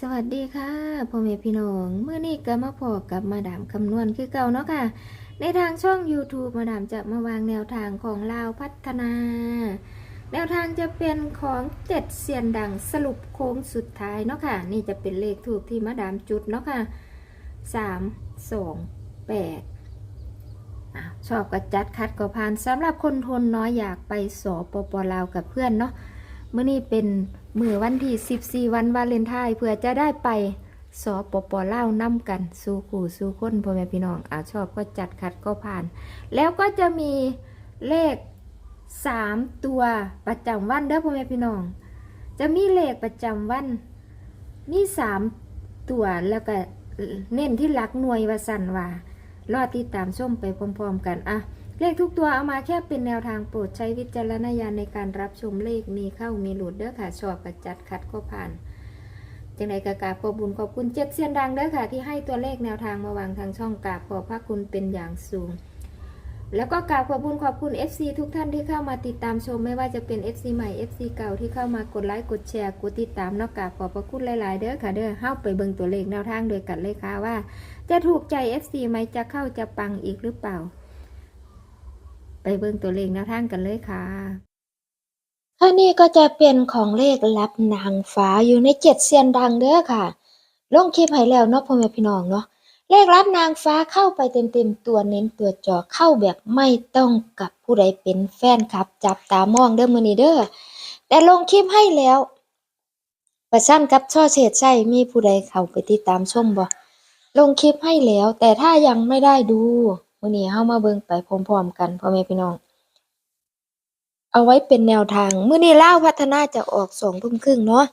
สวัสดีค่ะพ่อแม่พี่น้องเมื่อนี้ก็มาพอกับมาดามคำนวณคือเก่าเนาะค่ะ ในทางช่อง YouTube มาดามจะมาวางแนวทางของลาวพัฒนา แนวทางจะเป็นของเจ็ดเสียนดังสรุปโค้งสุดท้ายเนาะค่ะ นี่จะเป็นเลขถูกที่มาดามจุดเนาะค่ะสามสองแปดชอบก็จัดคัดก็ผ่านสำหรับคนทนน้อยอยากไปสอปปลาวกับเพื่อนเนาะ เมื่อนี้เป็นมือวันที่14 วันวาเลนไทน์เพื่อจะได้ไปสอปปเล่านํกัน สู่ขู่สู่คนพ่อแม่พี่น้องอาชอบก็จัดคัดก็ผ่าน แล้วก็จะมีเลข 3 ตัวประจำวันเด้อพ่อแม่พี่น้อง จะมีเลขประจำวันมี 3 ตัวแล้วก็เน้นที่หลักหน่วยว่าสันว่า รอติดตามชมไปพร้อมๆกันอะ เลขทุกตัวเอามาแค่เป็นแนวทางโปรดใช้วิจารณญาณในการรับชมเลขมีเข้ามีหลุดเด้อค่ะ ชอบกระจัดคัดก็ผ่านจังใดกากาบขอบุญขอบคุณเจ็ดเสียนดังเด้อค่ะ ที่ให้ตัวเลขแนวทางมาวางทางช่องกาบขอบพระคุณเป็นอย่างสูง แล้วก็กราบขอบคุณขอบคุณ FC ทุกท่านที่เข้ามาติดตามชม ไม่ว่าจะเป็น FC ใหม่ FC เก่าที่เข้ามากดไลค์กดแชร์กดติดตามนอกกราบขอบพระคุณหลายๆ เด้อค่ะเด้อเฮ้าไปเบิ่งตัวเลขแนวทางโดยกันเลยค่ะว่า จะถูกใจ FC ไหมจะเข้าจะปังอีกหรือเปล่า ไปเบิ่งตัวเลขแนวทางกันเลยค่ะอันนี้ก็จะเป็นของเลขลับนางฟ้าอยู่ในเจ็ดเซียนดังเด้อค่ะลงคลิปให้แล้วเนาะพ่อแม่พี่น้องเนาะเลขลับนางฟ้าเข้าไปเต็มๆตัวเน้นตัวจอเข้าแบบไม่ต้องกับผู้ใดเป็นแฟนคลับ จับตามองเด้อมือนี้เด้อแต่ลงคลิปให้แล้ว ประชันกับช่อเฉดใช่มีผู้ใดเข้าไปติดตามชมบ่ลงคลิปให้แล้ว แต่ถ้ายังไม่ได้ดู วันนี้เฮามาเบิ่งไปพร้อมๆกันพ่อแม่พี่น้อง เอาไว้เป็นแนวทาง มื้อนี้ล่าวพัฒนาจะออกสองทุ่มครึ่งเนาะ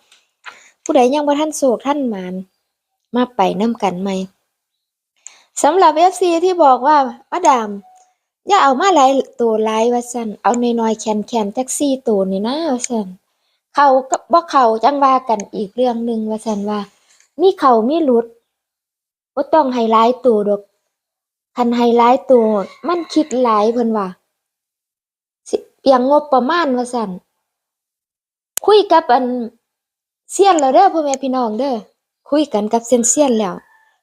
ผู้ใดยังบ่ทันโศกท่านหมานมาไปนํกันใหม่สำหรับ FC ที่บอกว่ามาดาม อย่าเอามาหลายตัวหลายว่าซั่นเอาน้อยๆแคนๆจัก4ตัวนี่นะว่าซั่นเขากับบ่เขาจังว่ากันอีกเรื่องหนึ่งว่าซั่นว่า มีเขามีหลุดบ่ต้องให้หลายตัวดอก คันให้หลายตัวมันคิดหลายเพิ่นว่าสิเปียงงบประมาณว่าซั่นคุยกับอันเซียนแล้วเด้อพ่อแม่พี่น้องเด้อคุยกันกับเซียนเซียนแล้ว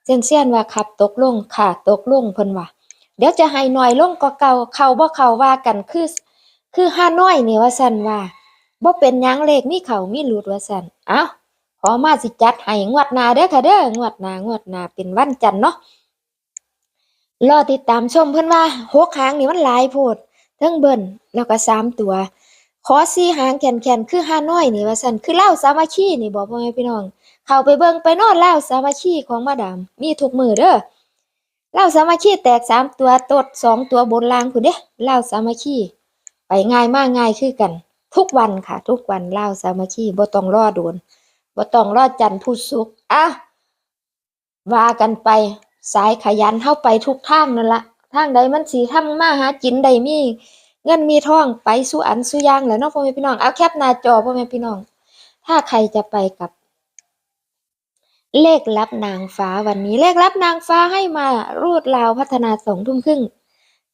เซียนเซียนว่าครับตกลงค่ะตกลงเพิ่นว่าเดี๋ยวจะให้น้อยลงกว่าเก่าเข้าบ่เข้าว่ากันคือ คือห้าน้อยนี่ว่าซั่นว่าบ่เป็นหยังเลขมีเข้ามีหลุดว่าซั่นเอ้าขอมาสิจัดให้งวดหน้าเด้อค่ะเด้องวดหน้างวดหน้าเป็นวันจันทร์เนาะ รอติดตามชมเพิ่อนว่าหกหางนี่มันหลายโพดเทั้งเบิ่นแล้วก็สามตัว ขอสี่หางแขนๆคือห้าน้อยนี่ว่าซั่นคือเล่าสามัคคีนี่บอกพ่อแม่พี่น้อง เข้าไปเบิ่งไปนอนเล่าสามัคคีของมาดาม มีทุกมือเด้อเล่าสามัคคีแตกสามตัวตดสองตัวบนล่างพุ่นเด้เล่าสามัคคีไปง่ายมากง่ายคือกัน ทุกวันค่ะ ทุกวันเล่าสามัคคีบ่ต้องรอโดนบ่ต้องรอจันทร์พุธศุกร์อะว่ากันไป สายขยันเข้าไปทุกทางนั่นละทางใดมันสิทำมาหากินได้มี เงินมีทองไปสู่อันสู่อย่างแหล้วเนาะพ่อแม่พี่น้องเอาแคปหน้าจอพ่อแม่พี่น้อง ถ้าใครจะไปกับ เลขลับนางฟ้าวันนี้ เลขลับนางฟ้าให้มารูดราวพัฒนาสองทุ่มครึ่ง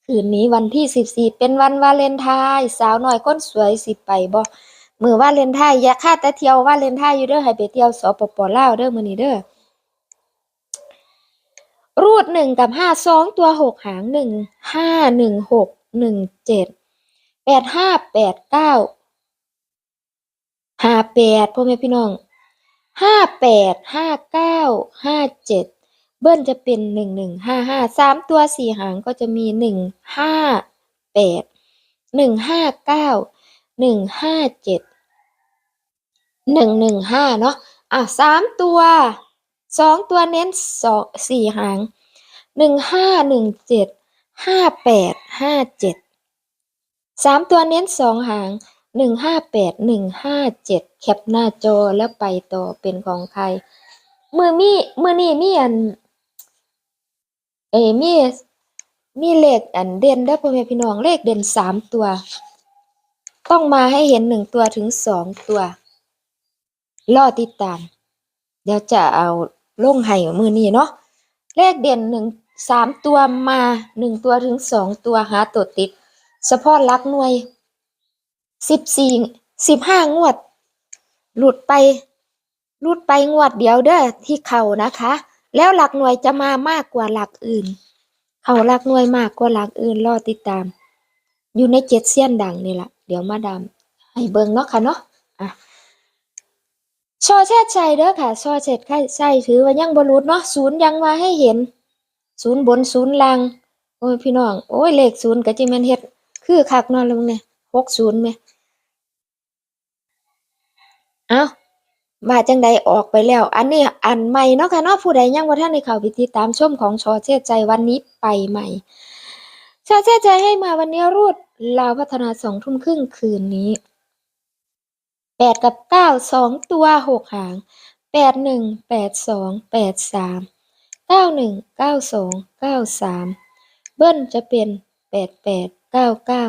คืนนี้วันที่สิบสี่เป็นวันวาเลนไทน์สาวหน้อยคนสวยสิไปบ่มือวาเลนไทน์อย่าคาดแต่เที่ยววาเลนไทน์อยู่เด้อให้ไปเที่ยวสปปลาวเด้อมื้อนี้เด้อ รูดหนึ่งกับห้าสองตัวหกหางหนึ่งห้าหนึ่งหกหนึ่งเจ็ดแปดห้าแปดเก้าห้าแปดพ่อแม่พี่น้องห้าแปดห้าเก้าห้าเจ็ดเบิ้ลจะเป็นหนึ่งหนึ่งห้าห้าสามตัวสี่หางก็จะมีหนึ่งห้าแปดหนึ่งห้าเก้าหนึ่งห้าเจ็ดหนึ่งหนึ่งห้าเนาะอะสามตัว สองตัวเน้นสองสี่หางหนึ่งห้าหนึ่งเจ็ดห้าแปดห้าเจ็ดสามตัวเน้นสองหางหนึ่งห้าแปดหนึ่งห้าเจ็ดแคปหน้าจอแล้วไปต่อเป็นของใครมือมีมือนี่มีอัน เอมีมีเลขอันเด่นเด้อพ่อแม่พี่น้องเลขเด่นสามตัว ต้องมาให้เห็นหนึ่งตัวถึงสองตัว รอติดตาม เดี๋ยวจะเอา ลงให้มือนี้เนาะเลขเด่นหนึ่งสามตัวมาหนึ่งตัวถึงสองตัวหาตัวติดเฉพาะหลักหน่วยสิบสี่สิบห้างวด หลุดไปรูดไปงวดเดียวเด้อที่เข่านะคะ แล้วหลักหน่วยจะมามากกว่าหลักอื่น เข่าหลักหน่วยมากกว่าหลักอื่นรอติดตาม อยู่ในเจ็ดเสี้ยนดังนี่แหละเดี๋ยวมาดามให้เบิงเนาะค่ะเนาะอะ ชอแช่ใจเด้อค่ะชอเช็ดใส่ถือว่ายังบรุษเนาะศูนย์ยังมาให้เห็นศูนย์บนศูนย์ล่างโอ้ยพี่น้องโอ้ยเลขศูนย์ก็จิแม่นเฮ็ดคือคักนาะลุงเนี่ยหกศูนย์แม่เอ้าว่าจังใดออกไปแล้ว อันนี้อันใหม่เนาะค่ะเนาะผู้ใดยังบ่ทันได้เข้าไปติดตามชมของชอเช่ใจวันนี้ไปใหม่ชาเช่ใจให้มาวันนี้รูดลาวพัฒนาสองทุ่มครึ่งคืนนี้ แปดกับเก้าสองตัวหกหางแปดหนึ่งแปดสองแปดสามเก้าหนึ่งเก้าสองเก้าสามเบิ้ลจะเป็นแปดแปดเก้าเก้า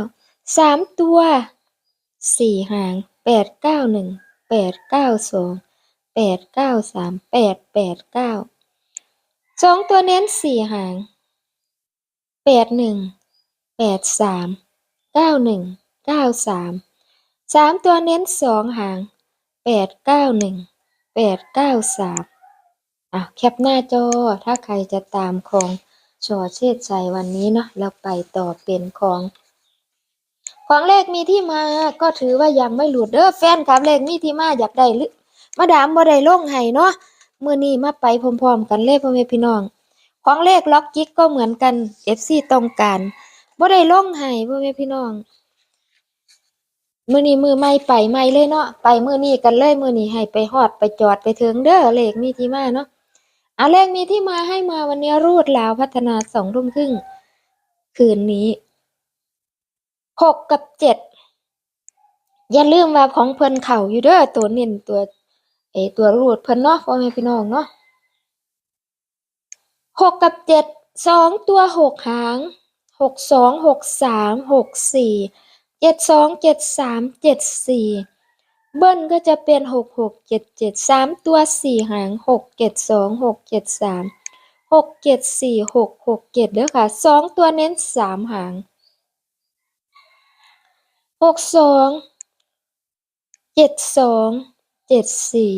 สามตัวสี่หางแปดเก้าหนึ่งแปดเก้าสองแปดเก้าสามแปดแปดเก้าสองตัวเน้นสี่หางแปดหนึ่งแปดสามเก้าหนึ่งเก้าสาม สามตัวเน้นสองหางแปดเก้าหนึ่งแปดเก้าสามอะแคปหน้าจอถ้าใครจะตามของชอเชษใจวันนี้เนาะเราไปต่อเป็นของ ของเลขมีที่มาก็ถือว่ายังไม่หลุดเด้อแฟนครับเลขมีที่มาอยากได้หรือมาดามบ่ได้ลงให้เนาะมื้อนี้มาไปพร้อมๆกันเลยพ่อแม่พี่น้อง ของเลขล็อกกิ๊กก็เหมือนกัน FC ต้องการบ่ได้ลงให้พ่อแม่พี่น้อง มื้อนี้มือใหม่ไปใหม่เลยเนาะไปมื้อนี้กันเลยมื้อนี้ให้ไปฮอดไปจอดไปถึงเด้อเลขมีที่มาเนาะเอาเลขมีที่มาให้มาวันนี้รูดลาวพัฒนาสองทุ่มครึ่งคืนนี้หกกับเจ็ดอย่าลืมว่าของเพิ่นเข่าอยู่เด้อตัวเน้นตัวเอตัวรูดเพิ่นเนาะพ่อแม่พี่น้องเนาะหกกับเจ็ดสองตัวหกหางหกสองหกสามหกสี่ จ็ดสองเจ็ดสามเจ็ดสี่เบิ้ลก็จะเป็นหกหกเจ็ดเจ็ดสามตัวสี่หางหกเจ็ดสองหกเจ็ดสามหกเจ็ดสี่หกหกเจ็ดเด้อค่ะสองตัวเน้นสามหางหกสองเจ็ดสองเจ็ดสี่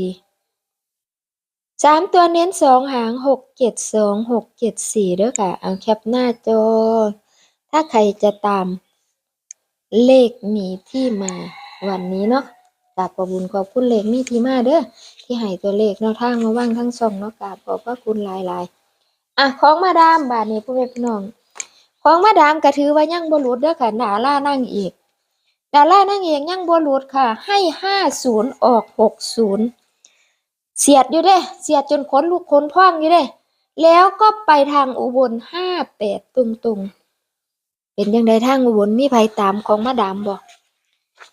สามตัวเน้นสองหางหกเจ็ดสองหกเจ็ดสี่เด้อค่ะ เอาแคปหน้าจอ ถ้าใครจะตาม เลขมีที่มาวันนี้เนาะกราบขอบคุญขอบคุณเลขมีที่มาเด้อที่ให้ตัวเลขแนวทางมาว่างทั้งสองเนาะกราบขอบพระคุณหลายๆอะของมาดามบาทนี้พ่อแม่พี่น้องของมาดามก็ถือว่ายังบ่หลุดเด้อค่ะดารานั่งเอกดารานั่งเอกยังบ่หลุดค่ะ ให้ห้าศูนย์ออกหกศูนย์เสียดอยู่เด้เสียดจนขนลุกขนพองอยู่เด้แล้วก็ไปทางอุบลห้าแปดตุงๆ เป็นยังไงทางอุบลมีไผตามของมาดามบ่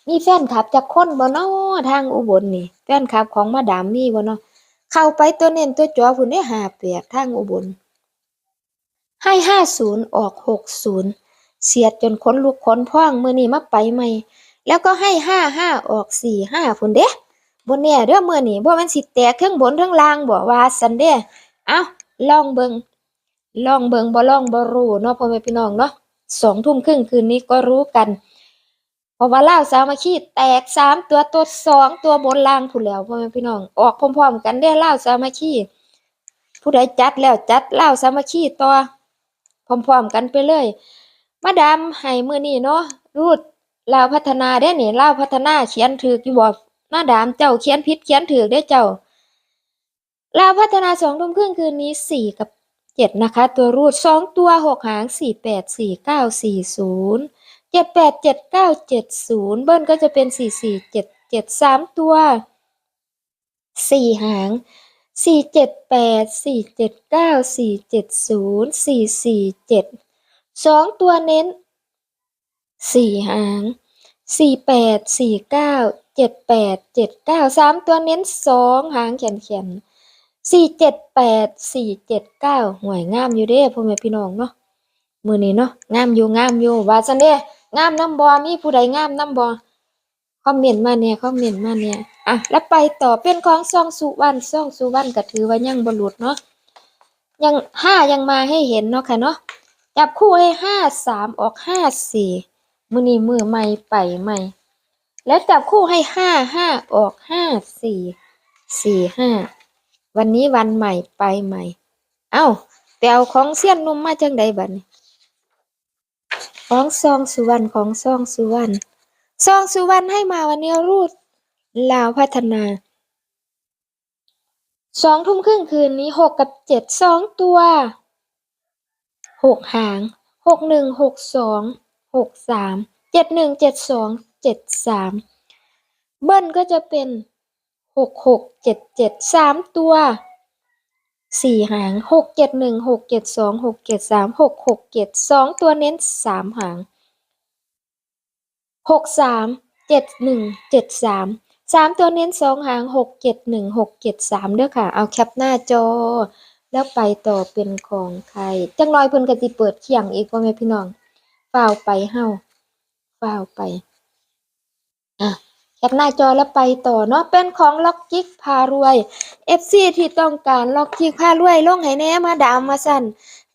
มีแฟนคลับจากคนบ่เนาะทางอุบลนี่แฟนคลับของมาดามมีบ่เนาะเข้าไปตัวเน้นตัวจอพุ่นได้หาแปดทางอุบล ให้ห้าศูนย์ออกหกศูนย์เสียดจนขนลุกขนพ่องมื้อนี้มาไปใหม่ แล้วก็ให้ห้าห้าออกสี่ห้าพุ่นเด้บ่แน่เด้องมื้อนี้บ่แม่นสิแตกเทั้งบนเทั้งล่างบ่ว่าซั่นเด้เอ้าลองเบิงลองเบิงบ่ลองบ่รู้เนาะพ่อแม่พี่น้องเนาะ สองทุ่มครึ่งคืนนี้ก็รู้กัน เพราะว่าลาสามัคคีแตกสามตัวตัวสองตัวบนล่างผู้แล้วพ่อแม่พี่น้อง ออกพร้อมๆกันได้ลาสามัคคีผู้ใดจัดแล้วจัดลาสามัคคีต่อพร้อมๆกันไปเลย มาดามให้มือนี้เนาะรูดลาวพัฒนาได้นี่ลาวพัฒนาเขียนถูกอยู่บ่มาดามเจ้าเขียนผิดเขียนถูกเด้เจ้าลาวพัฒนาสองทุ่มครึ่งคืนนี้สี่กับ เจ็ดนะคะ ตัวรูดสองตัวหกหางสี่แปดสี่เก้าสี่ศูนย์เจ็ดแปดเจ็ดเก้าเจ็ดศูนย์เบิ้ลก็จะเป็นสี่สี่เจ็ดเจ็ดสามตัวสี่หางสี่เจ็ดแปดสี่เจ็ดเก้าสี่เจ็ดศูนย์สี่สี่เจ็ดสองตัวเน้นสี่หางสี่แปดสี่เก้าเจ็ดแปดเจ็ดเก้าสามตัวเน้นสองหางเขียนเขียน สี่เจ็ดแปดสี่เจ็ดเก้าหวยงามอยู่เด้พ่อแม่พี่น้องเนาะมือนี้เนาะงามอยู่งามอยู่ว่าซันเด้งามน้ำบ่มีผู้ใดงามน้ำบ่คอมเมนต์มาแหน่ยคอมเมนต์มาแหน่ยอะแล้วไปต่อเป็นของซ่องสุวรรณซ่องสุวรรณก็ถือว่ายังบ่หลุดเนาะยังห้ายังมาให้เห็นเนาะค่ะเนาะจับคู่ให้ห้าสามออกห้าสี่มือนี้มือใหม่ไปใหม่ แล้วจับคู่ให้ห้าห้าออกห้าสี่สี่ห้า วันนี้วันใหม่ไปใหม่ เอ้าไปเอาของเสี้ยนนุ่มมาจังใดบัดนี้ของซองสุวรรณของซองสุวรรณซองสุวรรณให้มาวันนี้รูดลาวพัฒนาสองทุ่มครึ่งคืนนี้หกกับเจ็ดสองตัวหกหางหกหนึ่งหกสองหกสามเจ็ดหนึ่งเจ็ดสองเจ็ดสามเบิ้ลก็จะเป็น หกหกเจ็ดเจ็ดสามตัวสี่หางหกเจ็ดหนึ่งหกเจ็ดสองหกเจ็ดสามหกหกเจ็ดสองตัวเน้นสามหางหกสามเจ็ดหนึ่งเจ็ดสามสามตัวเน้นสองหางหกเจ็ดหนึ่งหกเจ็ดสามเด้อค่ะ เอาแคปหน้าจอ แล้วไปต่อเป็นของใครจังน้อยเพิ่นก็สิเปิดเขียงอีกว่าแม่พี่น้องฝ้าไปเฮาฝ้าไป แคปหน้าจอแล้วไปต่อเนาะเป็นของล็อกจิ๊กพารวย FC ที่ต้องการล็อกจิกพารวยลงให้แน่มาดามมาสั่น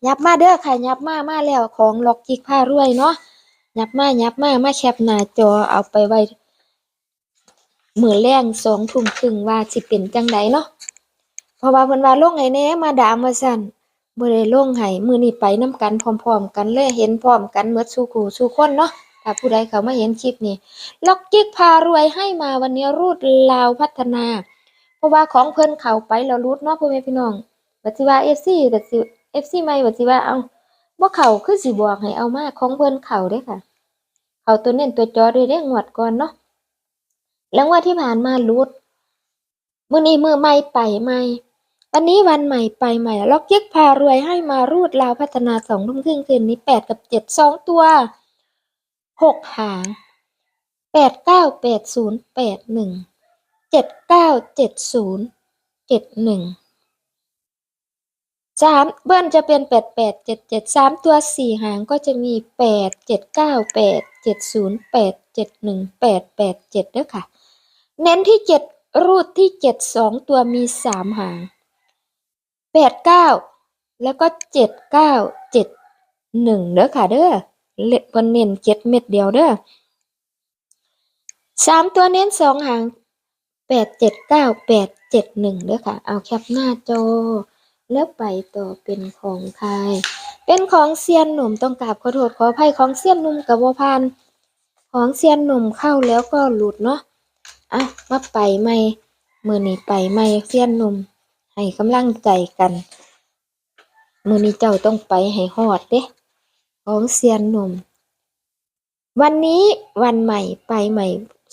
ยับมาเด้อค่ะยับมามาแล้วของล็อกจิ๊กพารวยเนาะยับมายับมามาแคปหน้าจอเอาไปไว้มื้อแรงสองทุ่มครึ่งว่าสิเป็นจังไดเนาะเพราะว่าเพิ่นว่าลงให้แน่มาดามมาสั่นบ่ได้ลงให้มื้อนี้ไปนํกันพร้อมๆ กันเลยเห็นพร้อมกันหมดสู่คู่สู่คนเนาะ ถ้าผู้ใดเขามาเห็นคลิปนี้ล็อกจิกพารวยให้มาวันนี้รูดลาวพัฒนา เพราะว่าของเพิ่นเขาไปแล้วรูดเนาะพ่อแม่พี่น้องบัดสิว่า FC แต่สิ FC ใหม่บัดสิว่าเอาบ่เขาคือสิบอกให้เอามาของเพิ่นเขาเด้ค่ะ เขาตัวเน้นตัวจอด้วยเด้งวดก่อนเนาะแล้วงวดที่ผ่านมารูดมือนี้มือใหม่ไปใหม่วันนี้วันใหม่ไปใหม่ล็อกจิกพารวยให้มารูดลาวพัฒนา2ทุ่มครึ่งคืนนี้8กับ7 2ตัว หกหางแปดเก้าแปดศูนย์แปดหนึ่งเจ็ดเก้าเจ็ดศูนย์เจ็ดหนึ่งสามเบิ้ลจะเป็นแปดแปดเจ็ดเจ็ดสามตัวสี่หางก็จะมีแปดเจ็ดเก้าแปดเจ็ดศูนย์แปดเจ็ดหนึ่งแปดแปดเจ็ดด้วยค่ะ เน้นที่เจ็ดรูดที่เจ็ดสองตัวมีสามหางแปดเก้าแล้วก็เจ็ดเก้าเจ็ดหนึ่งเด้อค่ะเด้อ เล็กวันเน้นเจ็ดเม็ดเดียวเด้อสามตัวเน้นสองหางแปดเจ็ดเก้าแปดเจ็ดหนึ่งเด้อค่ะ เอาแคปหน้าจอแล้วไปต่อเป็นของใครเป็นของเซียนหนุ่มต้องกราบขอโทษขออภัยของเซียนหนุ่มกับวพานของเซียนหนุ่มเข้าแล้วก็หลุดเนาะอะมาไปใหม่มือนี้ไปใหม่เซียนหนุ่มให้กำลังใจกัน มือนี้เจ้าต้องไปให้ฮอดเด้ ของเซียนหนุ่ม วันนี้วันใหม่ไปใหม่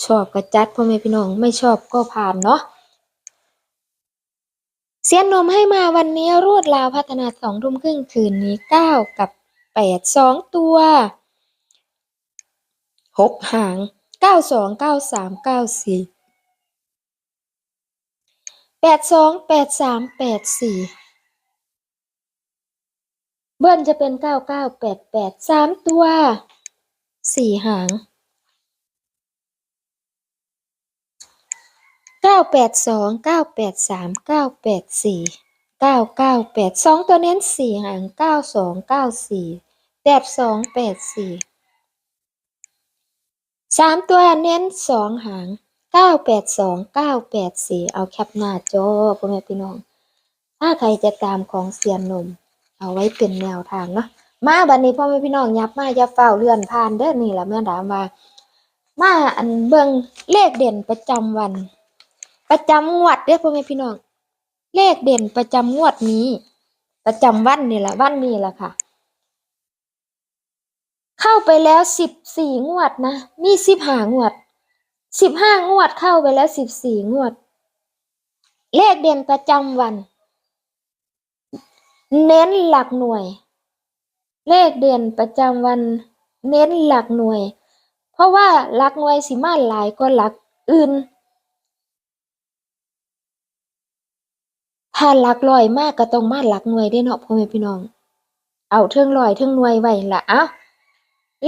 ชอบก็จัดพ่อแม่พี่น้องไม่ชอบก็ผ่านเนาะเสียนนมให้มาวันนี้รวดลาวพัฒนาสองทุ่มครึ่งคืนนี้เก้ากับแปดสองตัวหกหางเก้าสองเก้าสามเก้าสี่แปดสองแปดสามแปดสี่ เบิ้ลจะเป็นเก้าเก้าแปดแปดสามตัวสี่หางเก้าแปดสองเก้าแปดสามเก้าแปดสี่เก้าเก้าแปดสองตัวเน้นสี่หางเก้าสองเก้าสี่แปดสองแปดสี่สามตัวเน้นสองหางเก้าแปดสองเก้าแปดสี่เอาแคปหน้าจอพ่อแม่พี่น้อง ถ้าใครจะตามของเซียนหนม เอาไว้เป็นแนวทางเนาะมาบัดนี้พ่อแม่พี่น้องยับมาอย่าเฝ้าเลื่อนผ่านเด้อนี่แหละแม่ดามว่ามาอันเบิงเลขเด่นประจำวัน ประจำงวดเด้อพ่อแม่พี่น้อง เลขเด่นประจำงวดนี้ ประจำวันนี่แหละวันนี้แหละค่ะ เข้าไปแล้วสิบสี่งวดนะมีสิบห้างวดสิบห้างวดเข้าไปแล้วสิบสี่งวด เลขเด่นประจำวัน เน้นหลักหน่วย เลขเด่นประจำวัน เน้นหลักหน่วย เพราะว่าหลักหน่วยสิมาหลายกว่าหลักอื่น ถ้าหลักรอยมากก็ต้องมาหลักหน่วยได้เนาะพ่อแม่พี่น้อง เอาเทิงรอยเทิงหน่วยไว้ละอ้า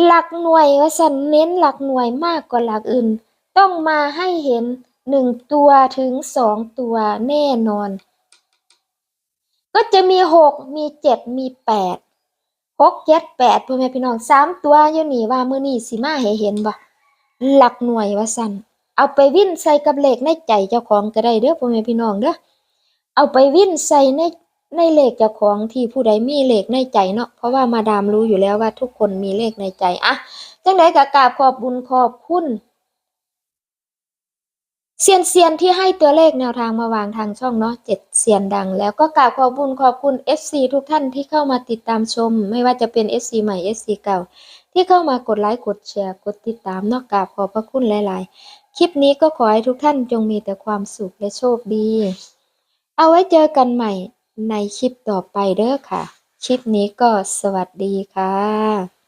หลักหน่วยว่าสันเน้นหลักหน่วยมากกว่าหลักอื่น ต้องมาให้เห็นหนึ่งตัวถึงสองตัวแน่นอน ก็จะมีหกมีเจ็ดมีแปดหกเจ็ดแปดพ่อแม่พี่น้องสามตัวอยู่นี่ว่ามือนี้สิมาให้เห็นบ่หลักหน่วยว่าสันเอาไปวิ่นใส่กับเหลขในใจเจ้าของก็ได้เด้อพ่อแม่พี่น้องเด้อเอาไปวิ่นใส่ในในเลขเจ้าของที่ผู้ใดมีเลขในใจเนาะเพราะว่ามาดามรู้อยู่แล้วว่าทุกคนมีเลขในใจอะจังไดก็กราบขอบบุญขอบคุณ เซียนเซียนที่ให้ตัวเลขแนวทางมาวางทางช่องเนาะเจ็ดเซียนดัง แล้วก็กราบขอบุญขอบคุณ FC ทุกท่านที่เข้ามาติดตามชม ไม่ว่าจะเป็น FC ใหม่ FC เก่า ที่เข้ามากดไลค์ กดแชร์ กดติดตามเนอกกราบขอบพระคุณหลาย ๆ คลิปนี้ก็ขอให้ทุกท่านจงมีแต่ความสุขและโชคดี เอาไว้เจอกันใหม่ในคลิปต่อไปเด้อค่ะ คลิปนี้ก็สวัสดีค่ะ